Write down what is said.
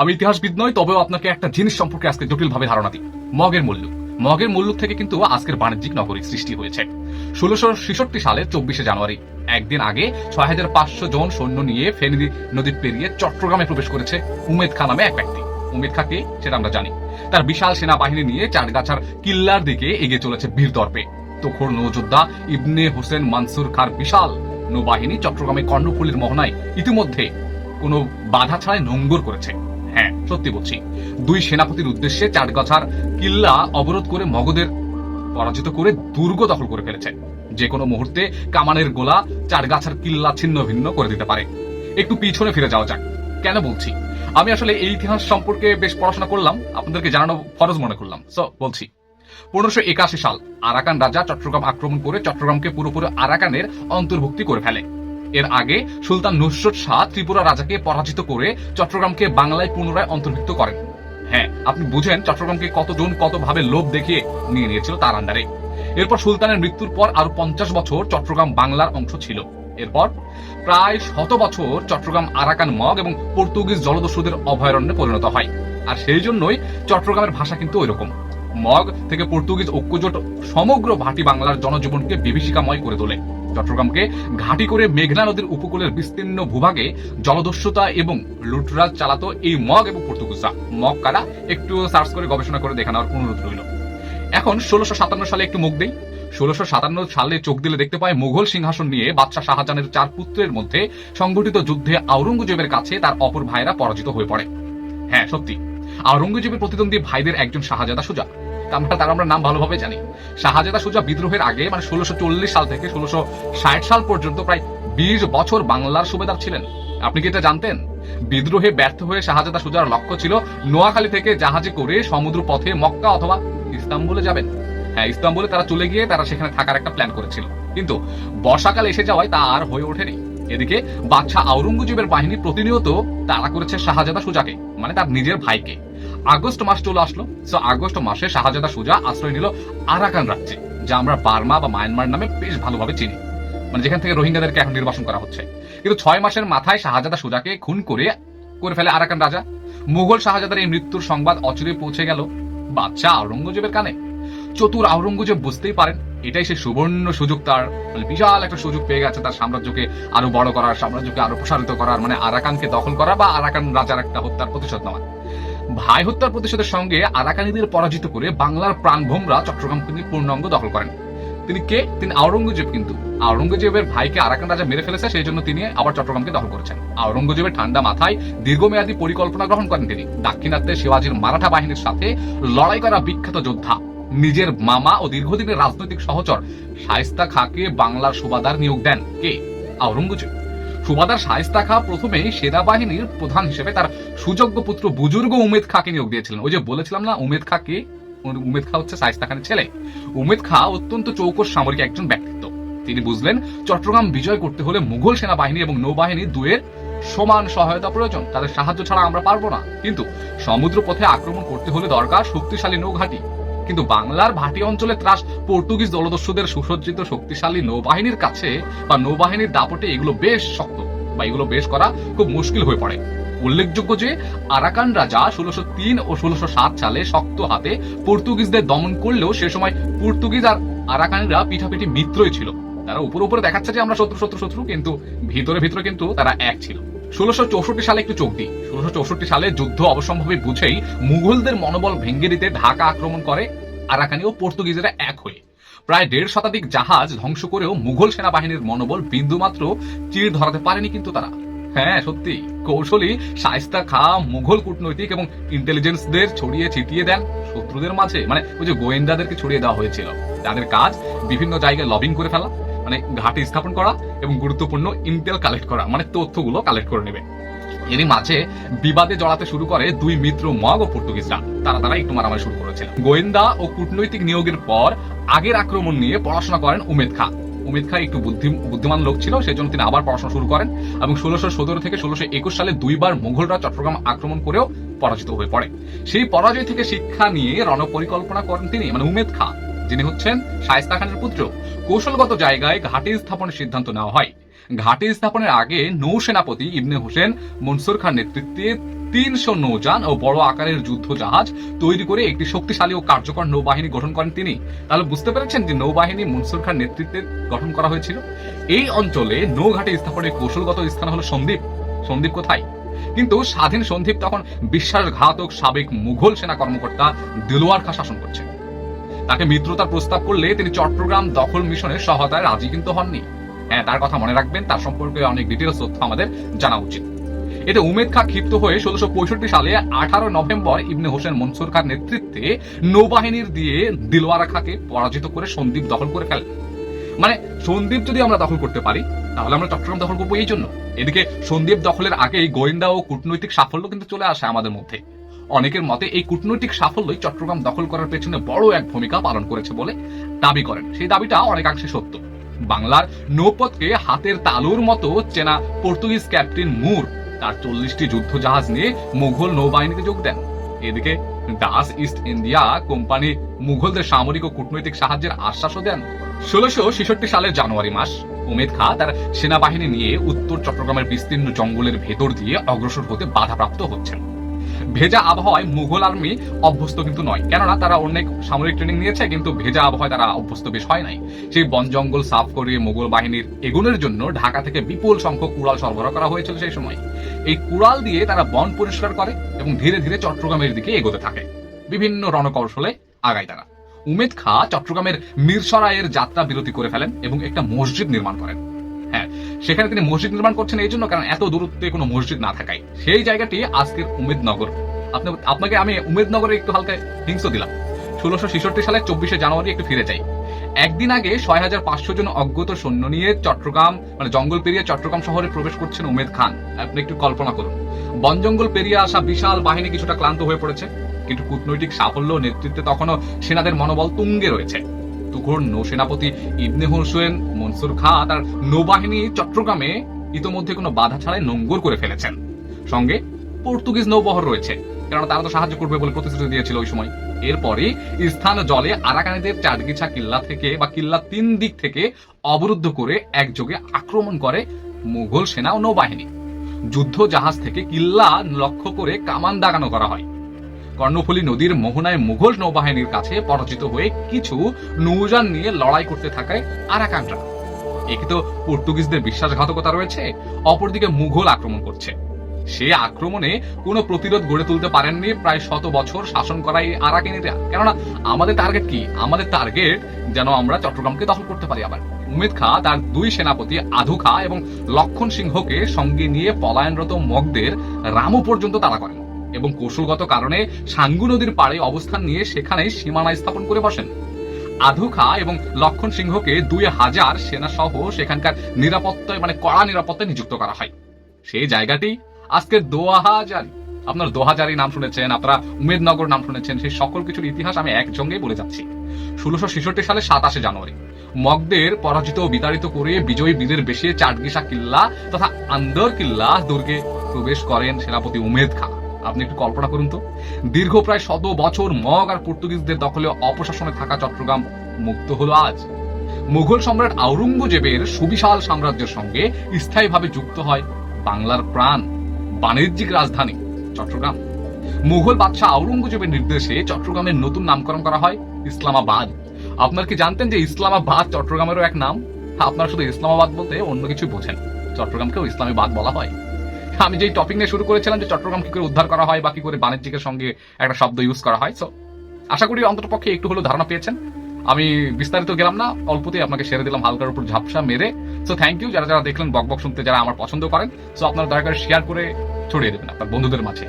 আমি ইতিহাসবিদ নই, তবেও আপনাকে একটা জিনিস সম্পর্কে আজকে জটিলভাবে ধারণা দিই। মগের মুল্লুক মগের মুল্লুক থেকে কিন্তু আজকের বাণিজ্যিক নগরী সৃষ্টি হয়েছে। ষোলোশো ছেষট্টি সালের চব্বিশে জানুয়ারি, একদিন আগে ছয় হাজার পাঁচশো জন সৈন্য নিয়ে ফেনী নদী পেরিয়ে চট্টগ্রামে প্রবেশ করেছে উমেদ খা নামে এক ব্যক্তি। উমেদ খা কে, সেটা আমরা জানি। তার বিশাল সেনাবাহিনী নিয়ে চারগাছার কিল্লার দিকে এগিয়ে চলেছে বীর দর্পে। তখর নৌযোদ্ধা ইবনে হোসেন মানসুর খার বিশাল নৌবাহিনী চট্টগ্রামে কর্ণফুলীর মোহনায় ইতিমধ্যে কোনো বাধা ছাড়াই নোঙ্গর করেছে। হ্যাঁ সত্যি বলছি। দুই সেনাপতির উদ্দেশ্যে চারগাছার কিল্লা অবরোধ করে মগধের পরাজিত করে দুর্গ দখল করে ফেলেছে। যে কোনো মুহূর্তে কামানের গোলা চারগাছার কিল্লা ছিন্ন ভিন্ন করে দিতে পারে। একটু পিছনে ফিরে যাওয়া যাক। কেন বলছি? আমি আসলে এই ইতিহাস সম্পর্কে বেশ পড়াশোনা করলাম। আপনাদেরকে জানানো ফরজ মনে করলাম। সো বলছি। পনেরোশো একাশি সাল আরাকান রাজা চট্টগ্রাম আক্রমণ করে চট্টগ্রামকে পুরোপুরি আরাকানের অন্তর্ভুক্তি করে ফেলে। এর আগে সুলতান নুসরত শাহ ত্রিপুরা রাজাকে পরাজিত করে চট্টগ্রামকে বাংলায় পুনরায় অন্তর্ভুক্ত করেন। হ্যাঁ আপনি বুঝেন চট্টগ্রামকে কতজন কতভাবে লোভ দেখিয়ে নিয়ে নিয়েছিল তার আন্ডারে। এরপর সুলতানের মৃত্যুর পর আরও পঞ্চাশ বছর চট্টগ্রাম বাংলার অংশ ছিল। এরপর প্রায় শত বছর চট্টগ্রাম আরাকান মগ এবং পর্তুগিজ জলদস্যুদের অভয়ারণ্যে পরিণত হয়। আর সেই জন্যই চট্টগ্রামের ভাষা কিন্তু ওইরকম। মগ থেকে পর্তুগিজ ঐক্যজোট সমগ্র ভাটি বাংলার জনজীবনকে বিভীষিকাময় করে তোলে। চট্টগ্রামকে ঘাঁটি করে মেঘনা নদীর উপকূলের বিস্তীর্ণ ভূভাগে জলদস্যুতা এবং লুটরাজ চালাতো এই মগ এবং পর্তুগিজরা। মগ কারা? একটু সার্চ করে গবেষণা করে দেখা নেওয়ার অনুরোধ রইল। এখন ষোলোশো সাতান্ন সালে একটু মুখ দেই। ষোলোশো সাতান্ন সালে চোখ দিলে দেখতে পায় মুঘল সিংহাসন নিয়ে বাদশাহ শাহজাহানের চার পুত্রের মধ্যে সংগঠিত যুদ্ধে আওরঙ্গজেবের কাছে তার অপর ভাইরা পরাজিত হয়ে পড়ে। হ্যাঁ সত্যি। আওরঙ্গজেবের প্রতিদ্বন্দ্বী ভাইদের একজন শাহজাদা সুজা। তার আমরা নাম ভালোভাবে জানি। সুজা বিদ্রোহের আগে মানে ষোলোশো চল্লিশ সাল থেকে ষোলোশো ষাট সাল পর্যন্ত প্রায় বিশ বছর বাংলার সুবেদার ছিলেন। আপনি কি এটা জানতেন? বিদ্রোহে ব্যর্থ হয়ে সুজার লক্ষ্য ছিল নোয়াখালী থেকে জাহাজে করে সমুদ্র পথে মক্কা অথবা ইস্তাম্বুলে যাবেন। হ্যাঁ ইস্তাম্বুলে তারা চলে গিয়ে তারা সেখানে থাকার একটা প্ল্যান করেছিল। কিন্তু বর্ষাকাল এসে যাওয়ায় তা আর হয়ে ওঠেনি। এদিকে বাদশাহ আওরঙ্গজেবের বাহিনী প্রতিনিয়ত তাড়া করেছে শাহজাদা সুজাকে মানে তার নিজের ভাইকে। আগস্ট মাস চলে আসলো। তো আগস্ট মাসে শাহজাদা সুজা আশ্রয় নিল আরাকান রাজ্যে, যা আমরা বার্মা বা মায়ানমার নামে বেশ ভালোভাবে চিনি। মানে যেখান থেকে রোহিঙ্গাদেরকে এখন নির্বাসন করা হচ্ছে। কিন্তু ছয় মাসের মাথায় শাহজাদা সুজাকে খুন করে করে ফেলে আরাকান রাজা। মুঘল শাহজাদার এই মৃত্যুর সংবাদ অচিরে পৌঁছে গেল বাদশাহ আওরঙ্গজেবের কানে। চতুর আওরঙ্গজেব বুঝতেই পারেন, এটাই সে সুবর্ণ সুযোগ তার। মানে বিশাল একটা সুযোগ পেয়ে গেছে তার সাম্রাজ্যকে আরও বড় করার, সাম্রাজ্যকে আরও প্রসারিত করার মানে আরাকানকে দখল করা বা আরাকান রাজার একটা হত্যার প্রতিশোধ নেওয়া। ভাই হত্যার প্রতিশোধের সঙ্গে আরাকানিদের পরাজিত করে বাংলার প্রাণভোমরা চট্টগ্রাম তিনি পূর্ণাঙ্গ দখল করেন। তিনি কে? তিনি আওরঙ্গজেব কিন্তু। আওরঙ্গজেবের ভাইকে আরাকান রাজা মেরে ফেলেছে, সেই জন্য তিনি আবার চট্টগ্রামকে দখল করেছেন। আওরঙ্গজেবের ঠান্ডা মাথায় দীর্ঘমেয়াদী পরিকল্পনা গ্রহণ করেন তিনি। দাক্ষিণাত্যে শিবাজির মারাঠা বাহিনীর সাথে লড়াই করা বিখ্যাত যোদ্ধা। নিজের মামা ও দীর্ঘদিনের রাজনৈতিক সহচর শায়স্তা খাকে বাংলার সুবাদার নিয়োগ দেন। কে? আওরঙ্গজেব। সুবাদার শায়স্তা খা প্রথমে সেনাবাহিনীর প্রধান হিসেবে তার সুযোগ্য পুত্র বুজুর্গ উমেদ খাকে নিয়োগ দিয়েছিলেন। ওই যে বলেছিলাম না, উমেদ খা কে? উমেদ খা হচ্ছে শায়স্তা খানের ছেলে। উমেদ খা অত্যন্ত চৌকস সামরিক একজন ব্যক্তিত্ব। তিনি বুঝলেন, চট্টগ্রাম বিজয় করতে হলে মুঘল সেনাবাহিনী এবং নৌবাহিনী দুয়ের সমান সহায়তা প্রয়োজন। তাদের সাহায্য ছাড়া আমরা পারব না। কিন্তু সমুদ্র পথে আক্রমণ করতে হলে দরকার শক্তিশালী নৌঘাটি। কিন্তু বাংলার ভাটি অঞ্চলে ত্রাস পর্তুগিজ দলদস্যুদের সুসজ্জিত শক্তিশালী নৌবাহিনীর কাছে বা নৌবাহিনীর দাপটে এগুলো বেশ শক্ত বা এগুলো বেশ করা খুব মুশকিল হয়ে পড়ে। উল্লেখযোগ্য যে আরাকান রাজা ষোলোশো তিন ও ষোলোশো সাত সালে শক্ত হাতে পর্তুগিজদের দমন করলেও সে সময় পর্তুগিজ আর আরাকানিরা পিঠাপিঠি মিত্রই ছিল। তারা উপর উপরে দেখাচ্ছে যে আমরা শত্রু শত্রু শত্রু, কিন্তু ভিতরে ভিতরে কিন্তু তারা এক ছিল। ষোলোশো চৌষট্টি সালে একটু চোখ দিই। ষোলোশো চৌষট্টি সালে যুদ্ধ অবসম্ভাবী বুঝেই মুঘলদের মনোবল ভেঙে দিতে ঢাকা আক্রমণ করে আরাকানি ও এক হয়ে। প্রায় দেড় শতাধিক জাহাজ ধ্বংস করেও মুঘল সেনাবাহিনীর মনোবল বিন্দুমাত্র চির ধরাতে পারেনি কিন্তু তারা। হ্যাঁ সত্যি। কৌশলী শায়স্তা খা, মুঘল কূটনৈতিক এবং ইন্টেলিজেন্সদের ছড়িয়ে ছিটিয়ে দেন শত্রুদের মাঝে। মানে ওই যে গোয়েন্দাদেরকে ছড়িয়ে দেওয়া হয়েছিল। তাদের কাজ বিভিন্ন জায়গায় লবিং করে ফেলা। মানে ঘাটি স্থাপন করা এবং গুরুত্বপূর্ণ ইন্টেল কালেক্ট করা মানে তথ্যগুলো কালেক্ট করে নেবে। এরই মাঝে বিবাদে জড়াতে শুরু করে দুই মিত্র মগ ও পর্তুগিজরা। তারা তারা একটু মারামারি শুরু করেছিল। গোয়েন্দা ও কূটনৈতিক নিয়োগের পর আগের আক্রমণ নিয়ে পড়াশোনা করেন উমেদ খা। উমেদ খা একটু বুদ্ধি, বুদ্ধিমান লোক ছিল সেই জন্য তিনি আবার পড়াশোনা শুরু করেন এবং ষোলোশো সতেরো থেকে ষোলোশো একুশ সালে দুইবার মুঘলরা চট্টগ্রাম আক্রমণ করেও পরাজিত হয়ে পড়ে। সেই পরাজয় থেকে শিক্ষা নিয়ে রণপরিকল্পনা করেন তিনি মানে উমেদ খা। যিনি হচ্ছেন শায়স্তা খানের পুত্র। কৌশলগত জায়গায় ঘাটি স্থাপনের সিদ্ধান্ত নেওয়া হয়। ঘাটি স্থাপনের আগে নৌসেনাপতি ইবনে হোসেন মনসুর খান নেতৃত্বে তিনশো নৌযান ও বড় আকারের যুদ্ধ জাহাজ তৈরি করে একটি শক্তিশালী ও কার্যকর নৌবাহিনী গঠন করেন তিনি। তাহলে বুঝতে পেরেছেন যে নৌবাহিনী মনসুর খান নেতৃত্বে গঠন করা হয়েছিল? এই অঞ্চলে নৌঘাটে স্থাপনের কৌশলগত স্থান হলো সন্দ্বীপ সন্দ্বীপ কোথায়? কিন্তু স্বাধীন সন্দ্বীপ তখন বিশ্বাসঘাতক সাবেক মুঘল সেনা কর্মকর্তা দিলোয়ার খা শাসন করছে তাকে মিত্রতার প্রস্তাব করলে তিনি চট্টগ্রাম দখল মিশনের সহায়তায় রাজি কিন্তু হননি। হ্যাঁ তার কথা মনে রাখবেন, তার সম্পর্কে অনেক ডিটেলস তথ্য আমাদের জানা উচিত। এতে উমেদ খা ক্ষিপ্ত হয়ে ষোলোশো সালে আঠারো নভেম্বর ইবনে হোসেন মনসুর খার নেতৃত্বে নৌবাহিনীর দিয়ে দিলওয়ারা খাকে পরাজিত করে সন্দ্বীপ দখল করে ফেলেন। মানে সন্দ্বীপ যদি আমরা দখল করতে পারি, তাহলে আমরা চট্টগ্রাম দখল করব এই জন্য। এদিকে সন্দ্বীপ দখলের আগেই গোয়েন্দা ও কূটনৈতিক সাফল্য কিন্তু চলে আসে আমাদের মধ্যে। অনেকের মতে এই কূটনৈতিক সাফল্যই চট্টগ্রাম দখল করার পেছনে বড় এক ভূমিকা পালন করেছে বলে দাবি করেন। সেই দাবিটা অনেকাংশে সত্য। বাংলার নৌপথকে হাতের তালুর মতো চেনা পর্তুগিজ ক্যাপ্টেন মুর তার চল্লিশটি যুদ্ধ জাহাজ নিয়ে মুঘল নৌবাহিনীতে যোগ দেন। এদিকে ডাস ইস্ট ইন্ডিয়া কোম্পানি মুঘলদের সামরিক ও কূটনৈতিক সাহায্যের আশ্বাসও দেন। ষোলোশো ছেষট্টি সালের জানুয়ারি মাস উমেদ খা তার সেনাবাহিনী নিয়ে উত্তর চট্টগ্রামের বিস্তীর্ণ জঙ্গলের ভেতর দিয়ে অগ্রসর হতে বাধাপ্রাপ্ত হচ্ছেন। ভেজা আবহাওয়ায় মুঘল আর্মি অভ্যস্ত কিন্তু নয়। কেননা তারা অনেক সামরিক ট্রেনিং নিয়েছে, কিন্তু ভেজা আবহাওয়ায় তারা অভ্যস্ত বেশ হয় নাই। সেই বন জঙ্গল, সাফ করে মুঘল বাহিনীর এগুনের জন্য ঢাকা থেকে বিপুল সংখ্যক কুড়াল সরবরাহ করা হয়েছিল সেই সময়। এই কুড়াল দিয়ে তারা বন পরিষ্কার করে এবং ধীরে ধীরে চট্টগ্রামের দিকে এগোতে থাকে। বিভিন্ন রণকৌশলে আগায় তারা। উমেদ খা চট্টগ্রামের মিরসরায়ের যাত্রা বিরতি করে ফেলেন এবং একটা মসজিদ নির্মাণ করেন। হ্যাঁ সেখানে তিনি মসজিদ নির্মাণ করছেন এই জন্য কারণ এত দূরত্বে কোনো মসজিদ না থাকায়। সেই জায়গাটি আজকের উমেদনগর। আপনি, আপনাকে আমি উমেদনগরে একটু হালকা হিংস দিলাম। ষোলোশো ছেষট্টি সালের চব্বিশে জানুয়ারি একটু ফিরে যাই। একদিন আগে ছয় হাজার পাঁচশো জন অজ্ঞত সৈন্য নিয়ে চট্টগ্রাম মানে জঙ্গল পেরিয়ে চট্টগ্রাম শহরে প্রবেশ করছেন উমেদ খান। আপনি একটু কল্পনা করুন। বন জঙ্গল পেরিয়ে আসা বিশাল বাহিনী কিছুটা ক্লান্ত হয়ে পড়েছে। কিন্তু কূটনৈতিক সাফল্য নেতৃত্বে তখনও সেনাদের মনোবল তুঙ্গে রয়েছে। তুঘর নৌসেনাপতি ইবনে হোসেন মনসুর খা তার নৌবাহিনী চট্টগ্রামে ইতোমধ্যে কোনো বাধা ছাড়াই নোঙ্গর করে ফেলেছেন। সঙ্গে পর্তুগিজ নৌবহর রয়েছে, কেননা তারা তো সাহায্য করবে বলে প্রতিশ্রুতি দিয়েছিল ওই সময়। এরপরে স্থান জলে আরাকানিদের চাটগিছা কিল্লা থেকে বা কিল্লা তিন দিক থেকে অবরুদ্ধ করে একযোগে আক্রমণ করে মুঘল সেনা ও নৌবাহিনী। যুদ্ধ জাহাজ থেকে কিল্লা লক্ষ্য করে কামান দাগানো করা হয়। কর্ণফুলী নদীর মোহনায় মুঘল নৌবাহিনীর কাছে পরাজিত হয়ে কিছু নৌযান নিয়ে লড়াই করতে থাকায় আরাকানরা। একে তো পর্তুগিজদের বিশ্বাসঘাতকতা রয়েছে, অপরদিকে মুঘল আক্রমণ করছে। সে আক্রমণে কোনো প্রতিরোধ গড়ে তুলতে পারেননি প্রায় শত বছর শাসন করা এই আরাকানিরা। কেননা, আমাদের টার্গেট কি? আমাদের টার্গেট যেন আমরা চট্টগ্রামকে দখল করতে পারি আবার। উমেদ খা তার দুই সেনাপতি আধু খা এবং লক্ষণ সিংহকে সঙ্গে নিয়ে পলায়নরত মগদের রামু পর্যন্ত তাড়া করেন। এবং কৌশলগত কারণে সাঙ্গু নদীর পাড়ে অবস্থান নিয়ে সেখানে সীমানা স্থাপন করে বসেন। আধু খা এবং লক্ষণ সিংহকে দুই হাজার সেনা সহ সেখানকার নিরাপত্তায় মানে কড়া নিরাপত্তায় নিযুক্ত করা হয়। সেই জায়গাটি আজকের দোহাজারি। আপনার দোহাজারি নাম শুনেছেন, আপনারা উমেদনগর নাম শুনেছেন, সেই সকল কিছুর ইতিহাস আমি একসঙ্গে বলে যাচ্ছি। ষোলোশো ছেষট্টি সালে সাতাশে জানুয়ারি, মগদের পরাজিত ও বিতাড়িত করে বিজয়ী বীরের বেশে চাটগিসা কিল্লা তথা আন্দর কিল্লা দুর্গে প্রবেশ করেন সেনাপতি উমেদ খা। আপনি একটু কল্পনা করুন তো। দীর্ঘ প্রায় শত বছর মগ আর পর্তুগিজদের দখলে অপশাসনে থাকা চট্টগ্রাম মুক্ত হলো আজ। মুঘল সম্রাট আওরঙ্গজেবের সুবিশাল সাম্রাজ্যের সঙ্গে স্থায়ীভাবে যুক্ত হয় বাংলার প্রাণ, বাণিজ্যিক রাজধানী চট্টগ্রাম। মুঘল বাদশাহ আওরঙ্গজেবের নির্দেশে চট্টগ্রামের নতুন নামকরণ করা হয় ইসলামাবাদ। আপনার কি জানতেন যে ইসলামাবাদ চট্টগ্রামেরও এক নাম? আপনারা শুধু ইসলামাবাদ বলতে অন্য কিছু বোঝেন। চট্টগ্রামকেও ইসলামাবাদ বলা হয়। আমি যেই টপিক নিয়ে শুরু করেছিলাম যে চট্টগ্রাম কি করে উদ্ধার করা হয় বা কি করে বাণিজ্যিকের সঙ্গে একটা শব্দ ইউজ করা হয় সো আশা করি অন্তত পক্ষে একটু হলেও ধারণা পেয়েছেন। আমি বিস্তারিত গেলাম না, অল্পতেই আপনাকে সেরে দিলাম হালকার উপর ঝাপসা মেরে। সো থ্যাংক ইউ যারা যারা দেখলেন বক বক শুনতে, যারা আমার পছন্দ করেন সো আপনারা দয়া করে শেয়ার করে ছড়িয়ে দেবেন আপনার বন্ধুদের মাঝে।